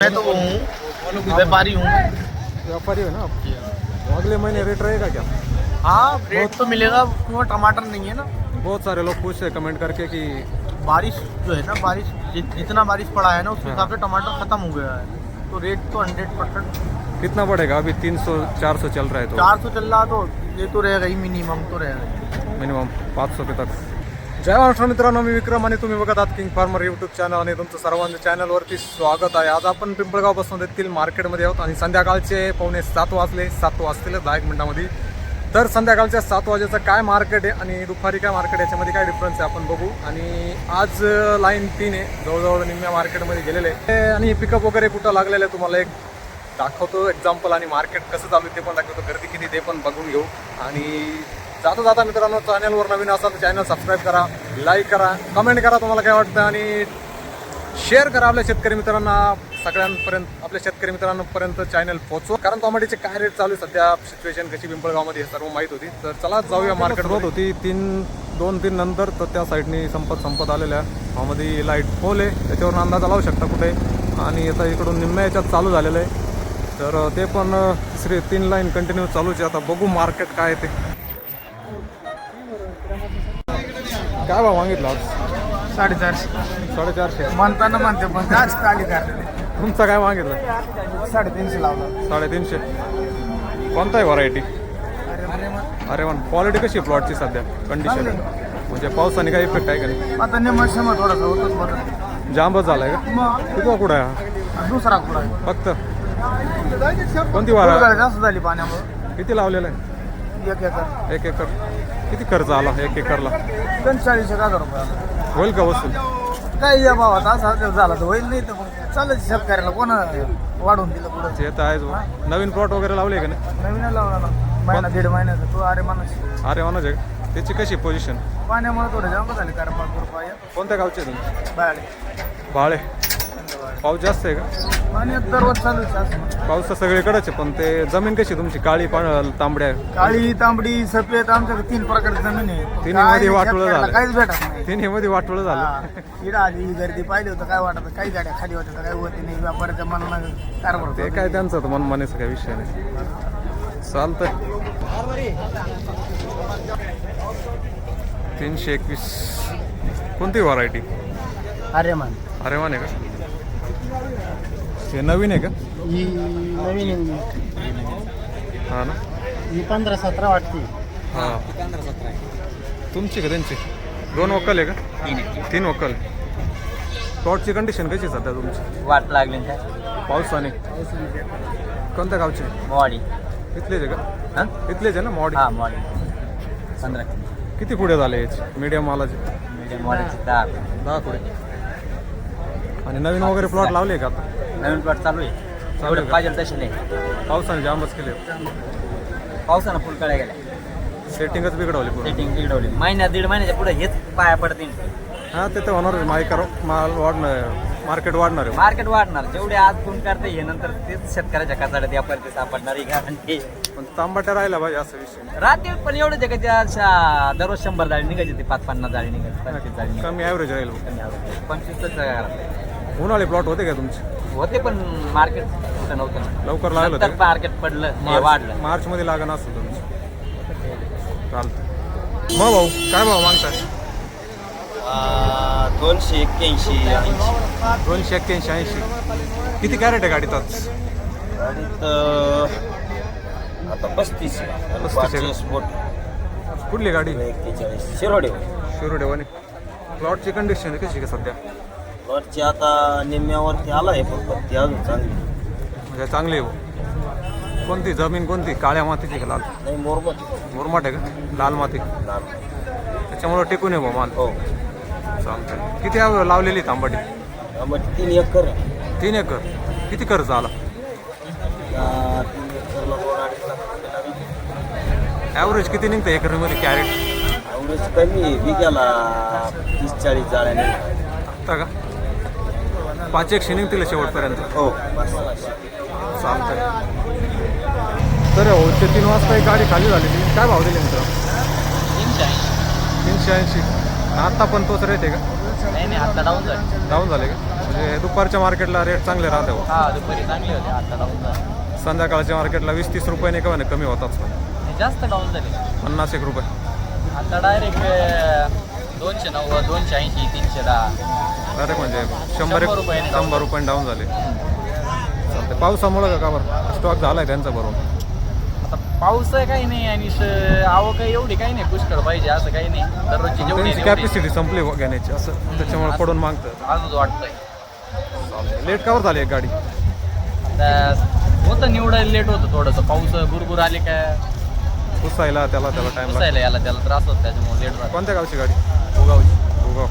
मैं तो वो हूँ व्यापारी हूँ। व्यापारी है ना आप? तो अगले महीने रेट रहेगा क्या? हाँ रेट तो मिलेगा क्यों टमाटर नहीं है ना। बहुत सारे लोग पूछते हैं कमेंट करके कि बारिश जो है ना बारिश जि- जितना बारिश पड़ा है ना उस हिसाब से टमाटर खत्म हो गया है। तो रेट तो हंड्रेड परसेंट कितना बढ़ेगा? अभी 300 400 चल रहा है तो। चार सौ चल रहा तो ये तो रहेगा ही मिनिमम तो रहेगा ही। मिनिमम पाचशे रुपये तक। जय महाराष्ट्र मित्रांनो मी विक्रम आणि तुम्ही बघत आहात किंग फार्मर यूट्यूब चॅनल आणि तुमचं सर्वांच्या चॅनलवरती स्वागत आहे. आज आपण पिंपळगावपासून देखील येथील मार्केटमध्ये आहोत आणि संध्याकाळचे पावणे सात वाजले सात वाजतील दहा एक मिनटामध्ये. तर संध्याकाळच्या सात वाजेचं काय मार्केट आहे आणि दुपारी काय मार्केट याच्यामध्ये काय डिफरन्स आहे आपण बघू. आणि आज लाईन तीन आहे जवळजवळ निम्म्या मार्केटमध्ये गेलेले आहे. आणि पिकअप वगैरे कुठं लागलेलं आहे तुम्हाला एक दाखवतो एक्झाम्पल आणि मार्केट कसं चालू आहे ते पण दाखवतो. गर्दी किती ते पण बघून घेऊ. आणि जाता जाता मित्रांनो चॅनलवर नवीन असाल तर चॅनल सबस्क्राईब करा लाईक करा कमेंट करा तुम्हाला काय वाटतं आणि शेअर करा आपल्या शेतकरी मित्रांना. सगळ्यांपर्यंत आपल्या शेतकरी मित्रांपर्यंत चॅनल पोहोचवा. कारण टोमॅटोचे काय रेट चालू आहे? सध्या सिच्युएशन कशी पिंपळगावमध्ये हे सर्व माहीत होती. तर चला जाऊया मार्केट होत होती तीन दोन तीन नंतर तर त्या साईडनी संपत संपत आलेल्या. मध्ये लाइट पोल आहे. त्याच्यावरून अंदाजा लावू शकता कुठे. आणि आता इकडून निम्म्या याच्यात चालू झालेलं आहे. तर ते पण तिसरी तीन लाईन कंटिन्यू चालूच. आहे आता बघू मार्केट काय ते. काय भाव मागितला? साडेचारशे. साडेचारशे. म्हणताना म्हणते पण जास्त आली का? तुमचा काय मागितलं? साडेतीनशे लावलं. साडेतीनशे. कोणता आहे व्हरायटी अरे मग अरे वन क्वालिटी कशी आहे प्लॉटची सध्या? कंडिशन म्हणजे पावसाने काही इफेक्ट आहे का नाही? आता निम्मा शंभर थोडासा होतोच बदल जांबच झालाय का? मग? किती कुठं आहे दुसरा हा? फक्त. कोणती वारा? जास्त झाली पाण्यामुळे. किती लावलेलं आहे? एक एकर. एक एकर. किती खर्च आला एक एकरला? पंचेचाळीस एक हजार रुपये आला. होईल का वसूल? काय या भावात असा जर झाला तर होईल नाही तर मग चालत शेतकऱ्याला कोण वाढवून दिलं पुढं? ते तर आहेच बुवा. नवीन प्लॉट वगैरे लावले का नाही? नवीन लावला ना. महिना दीड महिन्याचा. तो अरे माणूस. अरे वानाच आहे का? त्याची कशी पोझिशन पाण्यामुळे थोडं जाम झाले कारण पाच रुपये कोणत्या गावचे तुम्ही? बाळे. बाळे. पाऊस जास्त आहे का? पाणी दररोज आहे. पाऊस तर सगळीकडेच आहे पण ते जमीन कशी तुमची? काळी पाण तांबड्या काळी तांबडी सफेद आमच्याकडे तीन प्रकारची जमीन आहे. तिन्हीमध्ये काय वाटोळं शेतकऱ्याला झालं. काहीच भेटत नाही. तिन्ही मध्ये वाटवलं झालं. हा. इकडं आली गर्दी पाहिली होतं काय वाटत काही गाड्या खाली होत्या काही होती नाही. व्यापाऱ्याच्या मनानं कारभार ते होतो. काय त्यांचं तर मन मानेचं काय विषय नाही. चालतंय. तीनशे एकवीस. कोणती व्हरायटी अरे मान अरे वाने का? हे नवीन आहे का? ही नवीन हा ना? ही पंधरा सतरा वाटते. हा. तुमची का त्यांची? दोन वक्कल आहे का? तीन वक्कल. प्लॉटची कंडिशन कशी आहे सध्या तुमची? वाट लागली पावसाने. कोणत्या गावचे? मोवाडी इथलेच आहे का? हा? इथलेच आहे ना मॉडी हा मोवाडी पंधरा. किती पुढे झाले याचे? मीडियम मालाचे. मीडियम मोवाडीचे दहा. दहा पुढे. आणि नवीन वगैरे प्लॉट लावले का आता? नवीन प्लॉट चालू आहे. आहे एवढं का? पाहिजे तसे नाही. पावसाने जामच केले. पावसानं फुल कळ्या गेल्या. सेटिंगच बिघडवली पूर्ण. सेटिंग बिघडवली. महिन्या दीड महिन्याच्या पुढे हेच पाया पडतील. हा ते तर होणार मायकर माल वाढणार मार्केट वाढणार आहे. मार्केट वाढणार. जेवढे आज फोन करते हे नंतर तेच शेतकऱ्याच्या कचाड्यात यापर्यंत सापडणारी गॅरंटी पण तांबाट्या राहिला पाहिजे असं विषय. रात्री पण एवढं जगाच्या दररोज शंभर जाळी निघायची ते पाच पन्नास जाळी निघायची पंचवीस जाळी कमी ॲव्हरेज राहील. कमी आवडते. पंचवीसच उन्हाळे प्लॉट होते का तुमचे? होते पण मार्केट नव्हतं ना. लवकर लागलं नंतर होतं मार्केट पडलं हे वाढलं. मार्च मध्ये लागण असतं तुमचं. चालतं मग भाऊ काय भाऊ मागताय? दोनशे एक्क्याऐंशी ऐंशी. दोनशे एक्क्याऐंशी ऐंशी. किती कॅरेट आहे गाडीत आज? आता पस्तीस पस्तीस? कुठली गाडी? एक्केचाळीस शिरोडे शिरोडेवाने प्लॉटची कंडिशन आहे कशी का सध्या? वरची आता निम्म्यावरती आला आहे पण पत्ती अजून चांगली. म्हणजे चांगली आहे भाऊ. कोणती जमीन कोणती? काळ्या मातीची का लाल? नाही मोरमत मुरमाट आहे का? लाल माती. लाल. त्याच्यामुळं टिकून आहे भाऊ माल. हो. चालतंय. किती आव- लावलेली तांबाटी? मग तीन एकर आहे. तीन एकर. किती खर्च आला? तीन एकरला दोन अडीच लाख रुपये लागले. ॲव्हरेज किती निघतं एकरमध्ये कॅरेट? एवढंच कमी आहे. बिघ्याला तीस चाळीस जाळ्याने आता का? पाच एकशे निघतील शेवटपर्यंत. हो. चालतंय. तर हो ते तीन वाजता एक गाडी खाली झालेली. काय भाव दिले मित्र तीनशे ऐंशी. आता पण तोच रेट आहे का? नाही नाही आता डाऊन झाली. डाऊन झाले का? म्हणजे दुपारच्या मार्केटला रेट चांगले राहते हो. हा दुपारी चांगली होते आता डाऊन झाले. संध्याकाळच्या मार्केटला वीस तीस रुपयाने कमी कमी होताच जास्त डाऊन झाले. पन्नास एक रुपये. आता डायरेक्ट दोनशे नव्वद दोनशे ऐंशी तीनशे दहा. अरे म्हणजे शंभर एक शंभर रुपये डाऊन झाले. चालते पावसामुळं का? का बरं? स्टॉक झालाय त्यांचा बरोबर. आता पाऊस आहे काही नाही आणि श- आवक काही एवढी काही नाही. पुष्कळ पाहिजे असं काही नाही. दररोजची जेवढी त्यांची तेवढी. कॅपॅसिटी संपली हो घेण्याची. असं त्याच्यामुळे पडून मागतं. अजून वाटतंय. लेट कावर झाली एक गाडी? आता होतं निवडायला लेट होतं थोडंसं. पाऊस बुरबुर आले का? पुसायला त्याला त्याला टाइम पुसायला याला त्याला त्रास होतो त्याच्यामुळे लेट झालं. कोणत्या गावची गाडी? उगावची. उगाव.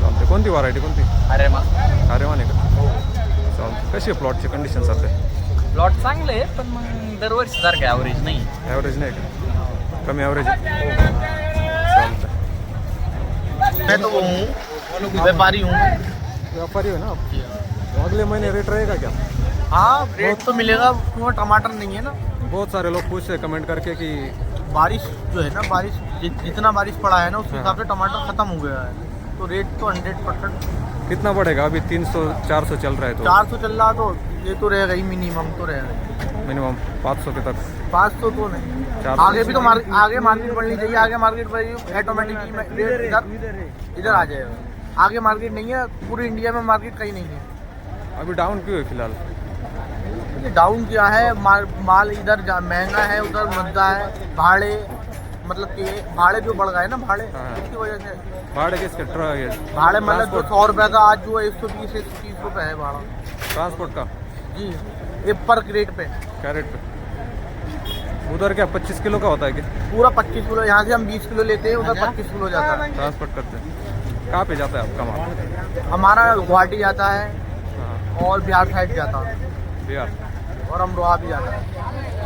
चालते कोणती व्हरायटी कोणती? अरे मग अरे माने का? चालते कशी आहे प्लॉटची कंडिशन सध्या? प्लॉट चांगले आहे पण मग दरवर्षी सारखं ॲव्हरेज नाही. ॲव्हरेज नाही का? कमी ॲव्हरेज चालतं मैं तो वो हूँ व्यापारी हूँ व्यापारी हो ना? आप? अगले महीने रेट रहेगा क्या? हाँ रेट तो मिलेगा क्यों टमाटर नहीं है ना? बहुत सारे लोग पूछते हैं कमेंट करके कि बारिश जो है ना बारिश जितना बारिश पड़ा है ना उस हिसाब से टमाटर खत्म हो गया है। तो रेट तो हंड्रेड परसेंट कितना बढ़ेगा? अभी तीन सौ चार सौ चल रहा है तो। चार सौ चल रहा तो ये तो रहेगा ही मिनिमम तो रहेगा मिनिमम पाँच सौ के तक। पाँच सौ तो नहीं। आगे भी तो मार्केट आगे मार्केट बढ़नी चाहिए। आगे मार्केट बढ़ी ऑटोमेटिकली इधर इधर आ जाएगा। आगे मार्केट नहीं है पूरे इंडिया में मार्केट कहीं नहीं है। अभी डाउन क्यों है फ़िलहाल? डाउन क्या है? माल माल इधर महँगा है उधर मंदा है भाड़े मतलब कि भाड़े जो बढ़ गए ना भाड़े? हाँ। इसकी वजह से। भाड़े किसके ट्रक भाड़े मतलब जो सौ रुपये का आज जो है एक सौ बीस एक सौ तीस रुपये है भाड़ा। ट्रांसपोर्ट का? जी। ये पर क्रेट पे। कैरेट पे। उधर क्या पच्चीस किलो का होता है क्या? पूरा पच्चीस किलो यहाँ से हम बीस किलो लेते हैं उधर अच्छा। पच्चीस किलो जाता है। ट्रांसपोर्ट करते हैं। कहाँ पे जाता है आपका माल हमारा गुवाहाटी जाता है हाँ। और बिहार साइड जाता है। बिहार। और अमरोहा भी जाता है।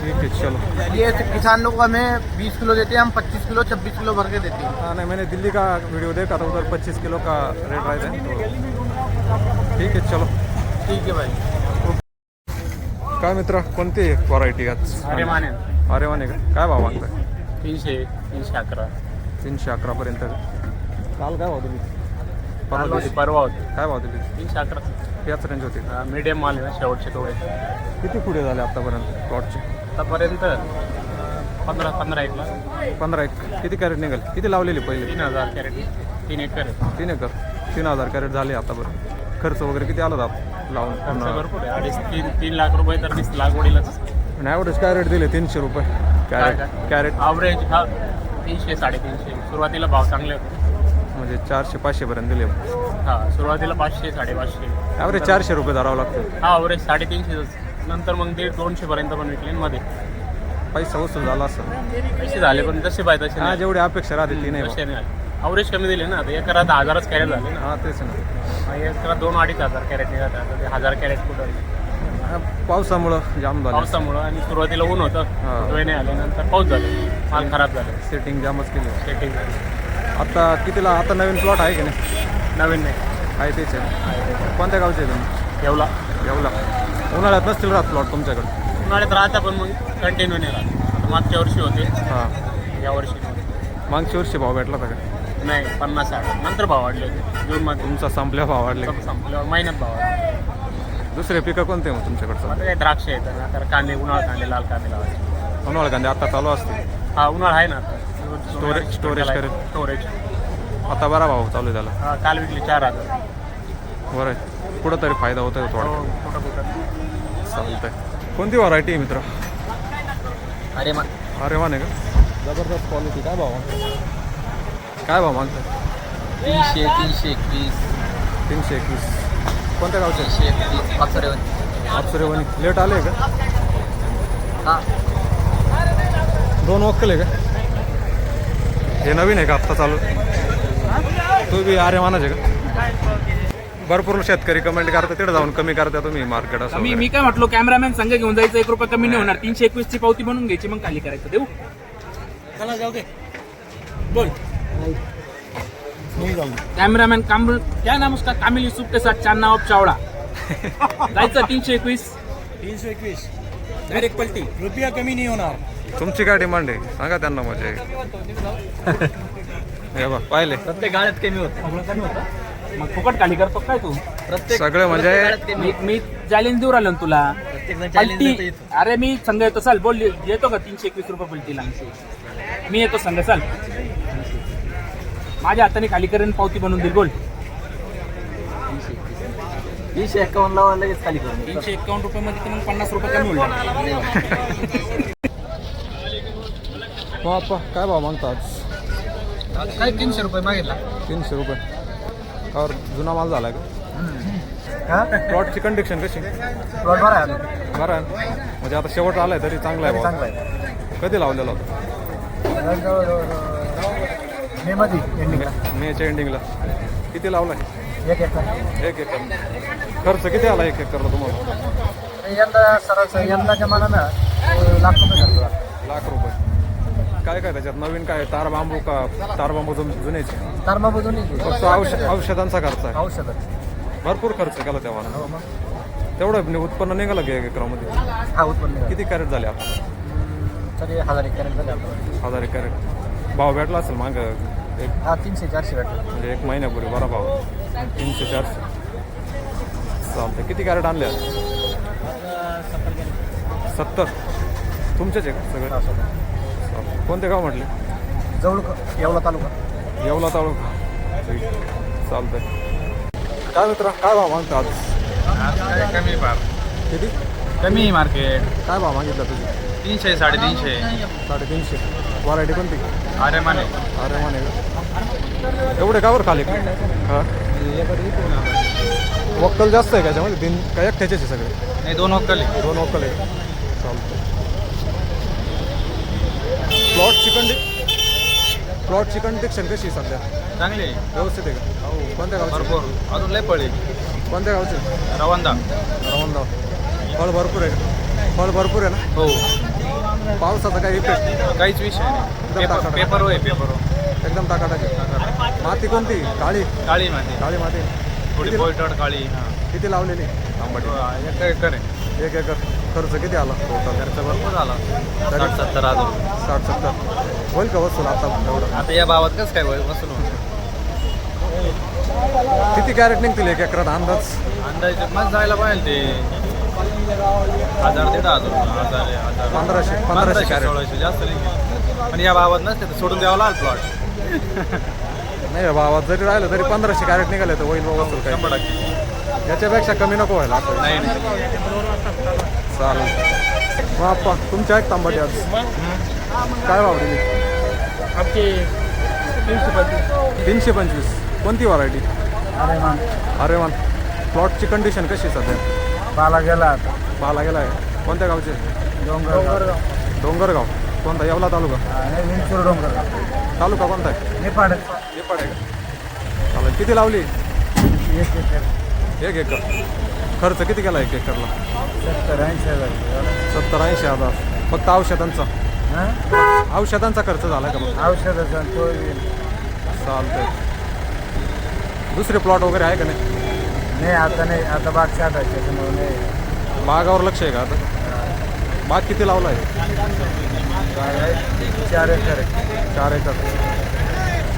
ठीक है चलो। ये किसान लोग हमें बीस किलो देते हैं हम पच्चीस किलो छब्बीस किलो भर के देते हैं। हाँ नहीं मैंने दिल्ली का वीडियो देखा था उधर पच्चीस किलो का रेट रहता है तो ठीक है चलो। ठीक है भाई। काय मित्र कोणती व्हरायटी आज? अरे माने अरे माने का? काय भाव मागताय? तीनशे तीनशे अकरा। तीनशे अकरापर्यंत काल काय भाव दिली? परवा दिवशी. परवा होते. काय भाव दिली? तीनशे अकरा. याच रेंज होती. मीडियम माल आहे ना शेवटचे थोडे. किती पुढे झाले आतापर्यंत प्लॉटचे आतापर्यंत पंधरा पंधरा एकला. पंधरा एक. किती कॅरेट निघाल? किती लावलेली पहिले? तीन हजार कॅरेट. तीन एकर. तीन एकर. तीन हजार कॅरेट झाले आतापर्यंत खर्च वगैरे किती आला होता? लावून खर्च भरपूर आहे. अडीच तीन तीन लाख रुपये तर तीस लागवडीलाच. आणि ॲव्हरेज काय रेट दिले तीनशे रुपये. कॅरेट? कॅरेट. ॲव्हरेज हा तीनशे साडेतीनशे. सुरुवातीला भाव चांगले होते. म्हणजे चारशे पाचशेपर्यंत दिले. हा सुरुवातीला पाचशे साडेपाचशे. ॲव्हरेज चारशे रुपये धरावं लागतं. हा ॲव्हरेज साडेतीनशे नंतर मग दीड दोनशे पर्यंत पण विकले ना मध्ये. पैसा वसूल झाला असं. पैसे झाले पण जसे पाहिजे तसे हा नाही. जेवढी अपेक्षा राहते ती नाही तसे नाही. ॲव्हरेज कमी दिले ना आता एकरात दहा हजारच कॅरेट झाले ना. हा तेच ना. एकरात दोन अडीच हजार कॅरेट. आता ते हजार कॅरेट कुठं हा, पावसामुळं जाम झालं. पावसामुळं आणि सुरुवातीला ऊन होतं. हा. वेळ नाही आले नंतर पाऊस झाले. माल खराब झाले. सेटिंग जामच केली. सेटिंग झाली. आता कितीला आता नवीन प्लॉट आहे की नाही? नवीन नाही. आहे तेच आहे कोणत्या गावचे आहे तुम्ही? एवढा येवला. उन्हाळ्यात नसतील राहत प्लॉट तुमच्याकडे? उन्हाळ्यात राहता पण मग कंटिन्यू नाही राहत. मागच्या वर्षी होते. हां. या वर्षी नाही. मागच्या वर्षी भाव भेटला होता का? नाही पन्नास साठ. नंतर भाव वाढले होते. जून मध्ये. तुमचा संपल्या भाव वाढले. संपल्यावर महिन्यात भाव वाढले. दुसरे पिकं कोणते मग तुमच्याकडचं? आता द्राक्ष येतात आता कांदे उन्हाळा कांदे लाल कांदे लावायचे. उन्हाळा कांदे आता चालू असते हा उन्हाळा आहे ना आता. Storage- storage करेल. स्टोरेज आता बरा भाव चालू हा काल विकली चार हजार. बरं. आहे कुठं तरी फायदा होतोय थोडा. हो चालतंय. कोणती व्हरायटी आहे मित्र? अरे मग अरे वाने का? जबरदस्त क्वालिटी काय भाव? काय भाव मागताय? तीनशे तीनशे एकवीस. तीनशे एकवीस. कोणत्या गावचे? तीनशे एकवीस लेट आले का? हा. दोन वक्कल आहे का? हे नवीन आहे का आत्ता चालू? तू बी आर्य मानाचे का? भरपूर शेतकरी कमेंट करतात तिथे जाऊन कमी करता तुम्ही मार्केट असं मी. मी काय म्हटलो कॅमेरामॅन संघ घेऊन जायचं एक रुपया कमी नाही होणार. तीनशे एकवीस ची पावती बनवून घ्यायची मग खाली करायचं. देऊ? चला जाऊ दे. बोल. कॅमेरामॅन काम क्या नाम उसका? कामिल युसुफ के साथ चांद ऑफ चावडा. जायचं तीनशे एकवीस. तीनशे एकवीस. डायरेक्ट पलटी. रुपया कमी नाही होणार. तुमची काय डिमांड आहे सांगा त्यांना म्हणजे हे बा पाहिले. प्रत्येक गाड्यात कमी होतं. मग फुकट खाली करतो काय तू? प्रत्येक सगळे म्हणजे मी मी चॅलेंज देऊ राहिलो ना तुला. पलटी. अरे मी संघ येतो चाल बोल येतो का? तीनशे एकवीस रुपये पलटीला मी येतो संघ चाल. माझ्या हाताने खाली करेन पावती बनवून देईल बोल. तीनशे एकावन्न लावा लगेच खाली करून. तीनशे एकावन्न रुपये मध्ये तर मग पन्नास रुपये कमी होईल. काय भाव मागता आज काय तीनशे रुपये मागितला? तीनशे रुपये. और जुना माल झाला का? प्लॉटची कंडिक्शन कशी? प्लॉट बरा आहे. बरं आहे ना? म्हणजे आता शेवट आलाय तरी चांगला आहे चांगला भाव आहे. कधी लावलेला होता? मे मध्ये एंडिंगला मेच्या एंडिंगला किती लावलाय एक एकर. एक एकर. खर्च किती आला एक एकरला तुम्हाला? यंदा सरासरी यंदाच्या मानानं अं, लाख रुपये खर्च झाला. लाख रुपये. काय काय त्याच्यात? नवीन काय? तार बांबू का? तार बांबू जुन- तर मग अजून फक्त औषध औषधांचा खर्च आहे. औषध. भरपूर खर्च केला तेव्हा हो तेवढं नि- उत्पन्न निघालं की एक एकरामध्ये? हा उत्पन्न निघालं. किती कॅरेट झाले आता? तरी हजार एक कॅरेट झाले आपल्याला. हजार एक कॅरेट. भाव भेटला असेल माग? एक हा तीनशे चारशे भेटले. म्हणजे एक महिन्यापूर्वी बरा भाव. तीनशे चारशे. चालतं किती कॅरेट आणले आज सत्तर तुमचेच आहे का सगळे. कोणते गाव म्हटले? जवळ येवला तालुका. येवला ताळू ठीक. चालतंय. काय मित्र काय भाव मागता आज? कमी फार किती? कमी मार्केट काय भाव मागितला तुझी? तीनशे साडेतीनशे. साडेतीनशे. व्हरायटी कोणती? अरे माने अरे माने का? एवढे का बरं खाली? हां? वक्कल जास्त आहे का याच्यामध्ये? तीन का एकट्याचेच आहे सगळे? नाही दोन वक्कल आहे. दोन वक्कल आहे. चालतं प्लॉटची कंडि प्लॉटची कंडिक्शन कशी आहे सध्या चांगली आहे. व्यवस्थित आहे का? कोणत्या गावचे? भरपूर. अजून लय पडे कोणत्या गावचे? रवंदा. रवंदाव फळ भरपूर आहे का? फळ भरपूर आहे ना? हो. पावसाचा काही इफेक्ट काहीच विषय नाही. पेपर. पेपर होय पेपर एकदम टाकाटाकी माती कोणती? काळी? काळी माती. काळी माती. थोडी किती- बोलटड काळी हा. किती लावलेली? आंबाटी एक एकर आहे. एक एकर खर्च किती आला? टोटल खर्च भरपूर झाला. साठ सत्तर हजार. साठ सत्तर. होईल का वसूल आता एवढं? आता या भावात कसं काय होईल? वसूल? किती कॅरेट निघतील एक एकरात अंदाज? अंदाजे मग जायला पाहिजे ते. हजार दीड हजार. हजार हजार. पंधराशे पंधराशे कॅरेट. सोळाशे जास्त नाही पण या भावात नसते तर सोडून द्यावा लागेल प्लॉट नाही भावात जरी राहिलं तरी पंधराशे कॅरेट निघाले तर होईल बा वसूल शंभर काय टक्के. याच्यापेक्षा कमी नको व्हायला. असं नाही नाही. चालेल. मग आप्पा तुमच्या आहेत तांबाटी आज. काय भाव दिली? तीनशे पंचवीस. कोणती व्हरायटी अरे मान अरे मान प्लॉटची कंडिशन कशी आहे सध्या? पाला गेला आता. पाला गेला आहे. कोणत्या गावचे? डोंगर डोंगरगाव. कोणता? येवला तालुका? विंचूर डोंगर तालुका कोणता आहे? नेपाळ नेपाळ आहे का? चालेल. किती लावली? एक एकर एक एकर. खर्च किती केला एक एकरला? सत्तर ऐंशी हजार सत्तर ऐंशी हजार. फक्त औषधांचा? हां? औषधांचा खर्च झाला का मग? औषधाचा तो चालतंय. दुसरे प्लॉट वगैरे आहे का नाही? नाही आता नाही. आता बाग त्याच्यामुळे नाही. बागावर लक्ष आहे का आता? बाग किती लावला आहे बाग आहे चार एकर आहे. चार एकर.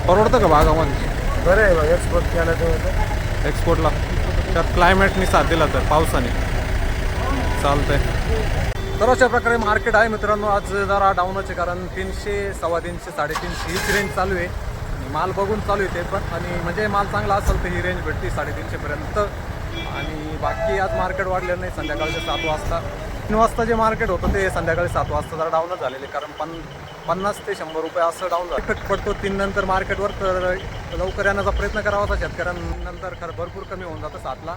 परवडतं का बागामध्ये? बरं आहे बघ एक्सपोर्ट केला तो होतं एक्सपोर्टला त्यात क्लायमेटनी साथ दिला तर पावसाने. चालतंय. तर अशा प्रकारे मार्केट आहे मित्रांनो. आज जरा डाऊनच आहे कारण तीनशे सव्वा तीनशे साडेतीनशे हीच रेंज चालू आहे. आणि माल बघून चालू आहे ते पण. आणि म्हणजे माल चांगला असेल तर ही रेंज भेटते साडेतीनशेपर्यंत आणि बाकी आज मार्केट वाढलेलं नाही. संध्याकाळचे सात वाजता. तीन वाजता जे मार्केट होतं ते संध्याकाळी सात वाजता जरा डाऊनच झालेले. कारण पन पन्नास ते शंभर रुपये असं डाऊन झालं. पडतो तीन नंतर मार्केटवर तर लवकर येण्याचा प्रयत्न करावा होता शेतकऱ्यांनंतर खरं भरपूर कमी होऊन जातं सातला.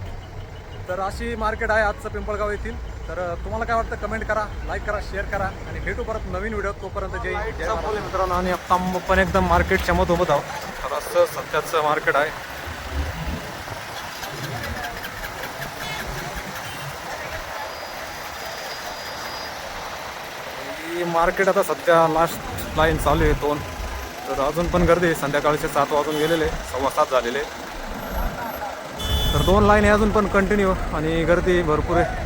तर अशी मार्केट आहे आजचं पिंपळगाव येथील. तर तुम्हाला काय वाटतं? कमेंट करा लाईक करा शेअर करा आणि भेटू परत नवीन व्हिडिओ तोपर्यंत जे मित्रांनो आणि आत्ता पण एकदम मार्केटच्या होत आहोत. तर असं सध्याचं मार्केट आहे. ही मार्केट आता सध्या लास्ट लाईन चालू आहे दोन. तर अजून पण गर्दी आहे. संध्याकाळचे सात वाजून गेलेले सव्वा सात झालेले तर दोन लाईन आहे अजून पण कंटिन्यू आणि गर्दी भरपूर आहे.